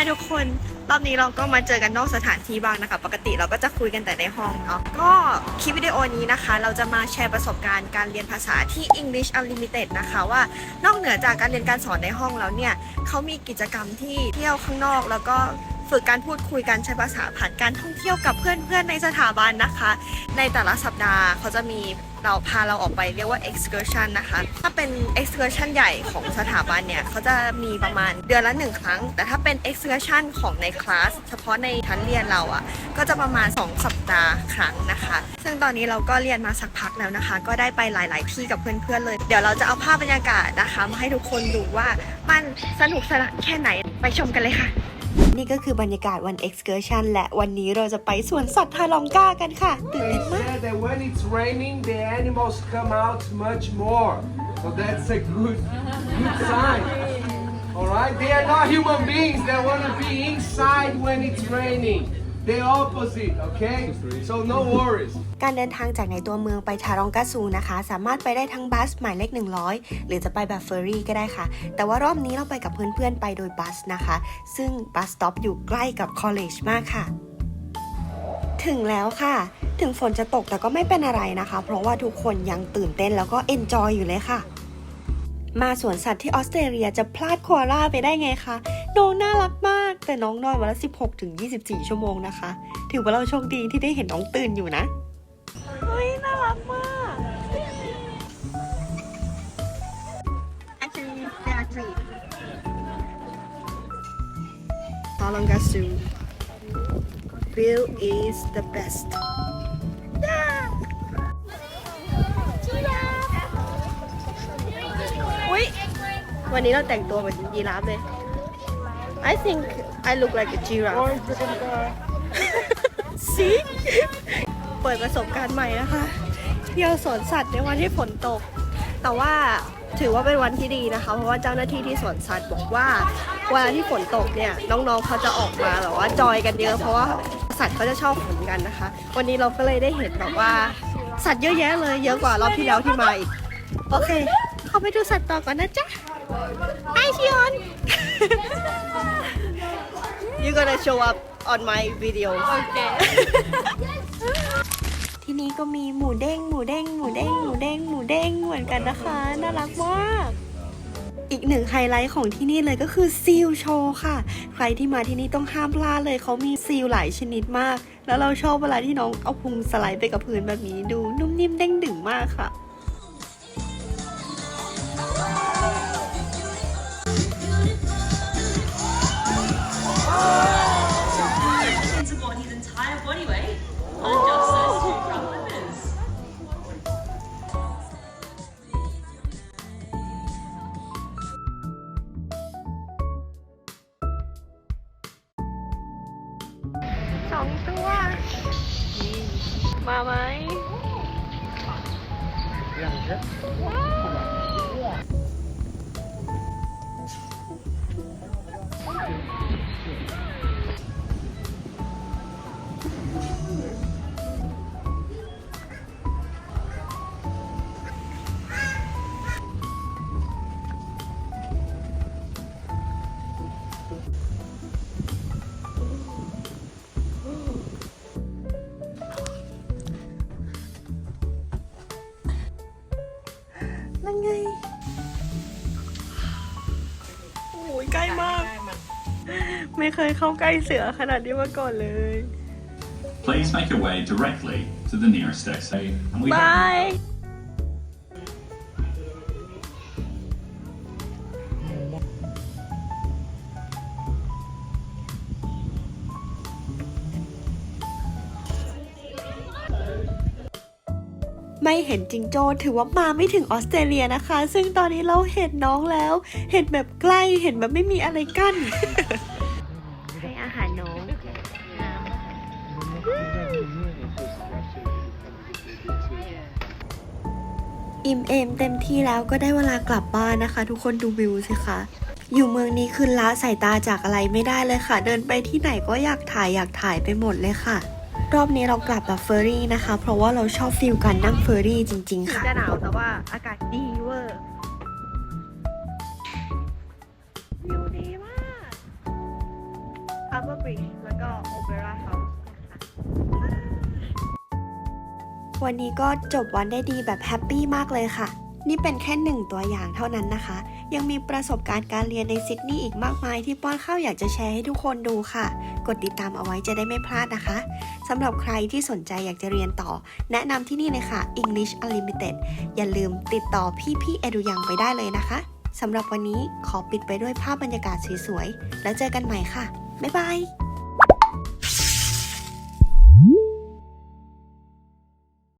ายทุกคน รอบนี้เราก็มาเจอกันนอกสถานที่บ้างนะคะ ปกติเราก็จะคุยกันแต่ในห้องเนาะ ก็คลิปวิดีโอนี้นะคะ เราจะมาแชร์ประสบการณ์การเรียนภาษาที่ English Unlimited นะคะว่านอกเหนือจากการเรียนการสอนในห้องแล้วเนี่ยเขามีกิจกรรมที่เที่ยวข้างนอกแล้วก็ ฝึกการพูดคุยกันใช้ภาษาผ่านการท่องเที่ยวกับเพื่อนๆในสถาบันนะคะ ในแต่ละสัปดาห์เขาจะมีเราพาเราออกไปเรียกว่า excursion นะคะ ถ้าเป็น excursion ใหญ่ของสถาบันเนี่ยเขาจะมีประมาณเดือนละหนึ่งครั้ง แต่ถ้าเป็น excursion ของในคลาสเฉพาะในชั้นเรียนเราอะ่ะ ก็จะประมาณ 2 สัปดาห์ครั้งนะคะ ซึ่งตอนนี้เราก็เรียนมาสักพักแล้วนะคะ ก็ได้ไปหลาย ๆ ที่กับเพื่อน ๆ เลย เดี๋ยวเราจะเอาภาพบรรยากาศนะคะมาให้ทุกคนดูว่ามันสนุกสนานแค่ไหนไปชมกันเลยค่ะ นี่ก็คือบรรยากาศวัน excursion และวันนี้เราจะไปสวนสัตว์ทาลองกากันค่ะ ตื่นเต้นมาก said that when it's raining, the animals come out much more. So that's a good, good sign. Alright? They are not human beings that want to be inside when it's raining. The opposite, okay? So no worries. การเดินทางจากในตัวเมืองไปทารองกาซูนะคะ สามารถไปได้ทั้งบัสหมายเลข 100 หรือจะไปแบบเฟอร์รี่ก็ได้ค่ะ แต่ว่ารอบนี้เราไปกับเพื่อนๆ ไปโดยบัสนะคะ ซึ่งบัสสต็อปอยู่ใกล้กับคอลเลจมากค่ะ ถึงแล้วค่ะ ถึงฝนจะตกแต่ก็ไม่เป็นอะไรนะคะ เพราะว่าทุกคนยังตื่นเต้นแล้วก็เอนจอยอยู่เลยค่ะ มาสวนสัตว์ที่ออสเตรเลียจะพลาดโคอาล่าไปได้ไงคะ น้องน่ารักมาก แต่น้องนอนวันละ 16 ถึง 24 ชั่วโมงนะคะ ถือว่าเราโชคดีที่ได้เห็นน้องตื่นอยู่นะเฮ้ยน่ารักมาก Actually they are three Palongasu View is the best วันนี้เราแต่งตัวเหมือนยีราฟเลย I think I look like a giraffe See เปิดประสบการณ์ใหม่นะคะเที่ยวสวนสัตว์ในวันที่ฝนตก แต่ว่าถือว่าเป็นวันที่ดีนะคะ เพราะว่าเจ้าหน้าที่ที่สวนสัตว์บอกว่าเวลาที่ฝนตกเนี่ยน้องๆเขาจะออกมาแบบว่าจอยกันเยอะ เพราะว่าสัตว์เขาจะชอบฝนกันนะคะ วันนี้เราก็เลยได้เห็นแบบว่าสัตว์เยอะแยะเลยเยอะกว่ารอบที่แล้วที่มาอีก โอเค เข้าไปดูสัตว์ต่อก่อนนะจ๊ะ you gonna show up on my video โอเค ที่นี่ก็มีหมูเด้ง หมูเด้ง หมูเด้ง หมูเด้ง หมูเด้งเหมือนกันนะคะ น่ารักมาก อีกหนึ่งไฮไลท์ของที่นี่เลยก็คือซีลโชว์ค่ะ ใครที่มาที่นี่ต้องห้ามพลาดเลย เขามีซีลหลายชนิดมาก แล้วเราชอบเวลาที่น้องเอาพุงสไลด์ไปกับพื้นแบบนี้ดูนุ่มนิ่มเด้งดึงมากค่ะ องตัว มาไหมนั่น ใกล้มาก ไม่เคยเข้าใกล้เสือขนาดนี้มาก่อนเลย Please make your way directly to the nearest exit. And ไม่เห็นจิงโจ้ถือว่ามาไม่ถึงออสเตรเลียนะคะ ซึ่งตอนนี้เราเห็นน้องแล้ว เห็นแบบใกล้เห็นแบบไม่มีอะไรกั้นให้อาหารน้องอิ่มเอมเต็มที่แล้วก็ได้เวลากลับบ้านนะคะ ทุกคนดูวิวสิคะอยู่เมืองนี้คือละสายตาจากอะไรไม่ได้เลยค่ะ เดินไปที่ไหนก็อยากถ่ายอยากถ่ายไปหมดเลยค่ะ รอบนี้เรากลับแบบเฟอร์รี่นะคะ เพราะว่าเราชอบฟิลการนั่งเฟอร์รี่จริง ๆ ค่ะ จะหนาวแต่ว่าอากาศดีเวอร์วิวดีมาก Harbour Bridge แล้วก็ Opera House วันนี้ก็จบวันได้ดีแบบแฮปปี้มากเลยค่ะ นี่เป็นแค่หนึ่งตัวอย่างเท่านั้นนะคะ ยังมีประสบการณ์การเรียนในซิดนีย์อีกมากมายที่ป้อนข้าวอยากจะแชร์ให้ทุกคนดูค่ะ กดติดตามเอาไว้จะได้ไม่พลาดนะคะสำหรับใครที่สนใจอยากจะเรียนต่อ แนะนำที่นี่เลยค่ะ English Unlimited อย่าลืมติดต่อพี่พี่ๆเอดูยังไปได้เลยนะคะสำหรับวันนี้ขอปิดไปด้วยภาพบรรยากาศสวยๆแล้วเจอกันใหม่ค่ะบ๊ายบาย